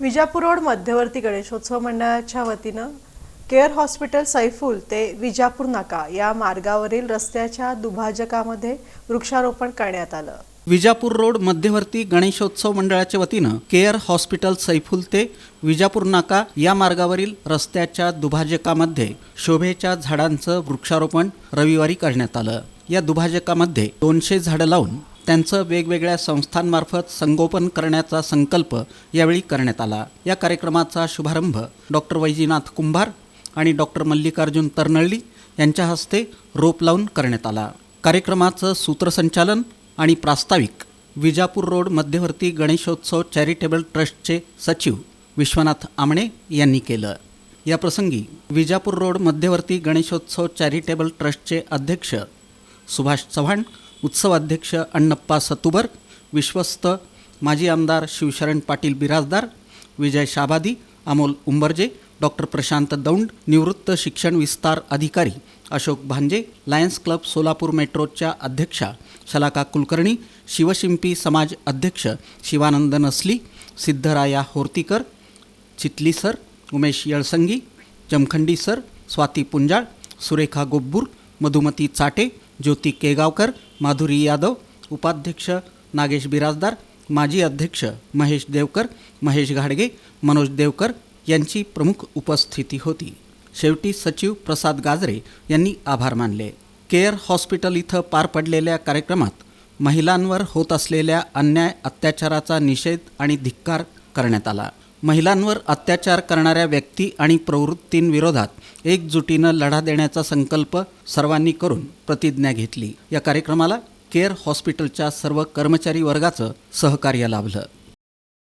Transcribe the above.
Vijapur road मध्यवर्ती गणेशोत्सव मंडळाच्या वतीनं केअर हॉस्पिटल सैफुल ते विजापूर नाका या मार्गावरील रस्त्याच्या दुभाजकामध्ये वृक्षारोपण करण्यात आलं. विजापूर रोड मध्यवर्ती गणेशोत्सव मंडळाच्या वतीनं केअर हॉस्पिटल सैफुल ते विजापूर नाका या मार्गावरील रस्त्याच्या दुभाजकामध्ये शोभेच्या झाडांचं वृक्षारोपण रविवारी करण्यात आलं. या दुभाजकामध्ये दोनशे झाडं लावून त्यांचं वेगवेगळ्या संस्थांमार्फत संगोपन करण्याचा संकल्प यावेळी करण्यात आला. या कार्यक्रमाचा शुभारंभ डॉक्टर वैजीनाथ कुंभार आणि डॉक्टर मल्लिकार्जुन तरनळली यांच्या हस्ते रोप लावून करण्यात आला. कार्यक्रमाचं सूत्रसंचालन आणि प्रास्ताविक विजापूर रोड मध्यवर्ती गणेशोत्सव चॅरिटेबल ट्रस्टचे सचिव विश्वनाथ आमणे यांनी केलं. या प्रसंगी विजापूर रोड मध्यवर्ती गणेशोत्सव चॅरिटेबल ट्रस्टचे अध्यक्ष सुभाष चव्हाण उत्सवाध्यक्ष अण्णप्पा सतुबर विश्वस्त माजी आमदार शिवशरण पाटील बिराजदार विजय शाबादी अमोल उंबरजे डॉक्टर प्रशांत दौंड निवृत्त शिक्षण विस्तार अधिकारी अशोक भांजे लायन्स क्लब सोलापूर मेट्रोच्या अध्यक्षा शलाका कुलकर्णी शिवशिंपी समाज अध्यक्ष शिवानंद नसली सिद्धराया होर्तीकर चितली सर उमेश येळसंगी जमखंडी सर स्वाती पुंजाळ सुरेखा गोब्बूर मधुमती चाटे ज्योती केगावकर माधुरी यादव उपाध्यक्ष नागेश बिराजदार माजी अध्यक्ष महेश देवकर महेश घाडगे मनोज देवकर यांची प्रमुख उपस्थिती होती. शेवटी सचिव प्रसाद गाजरे यांनी आभार मानले. केअर हॉस्पिटल इथं पार पडलेल्या कार्यक्रमात महिलांवर होत असलेल्या अन्याय अत्याचाराचा निषेध आणि धिक्कार करण्यात आला. महिलांवर अत्याचार करणाऱ्या व्यक्ती आणि प्रवृत्तींविरोधात एकजुटीनं लढा देण्याचा संकल्प सर्वांनी करून प्रतिज्ञा घेतली. या कार्यक्रमाला केअर हॉस्पिटलच्या सर्व कर्मचारी वर्गाचं सहकार्य लाभलं.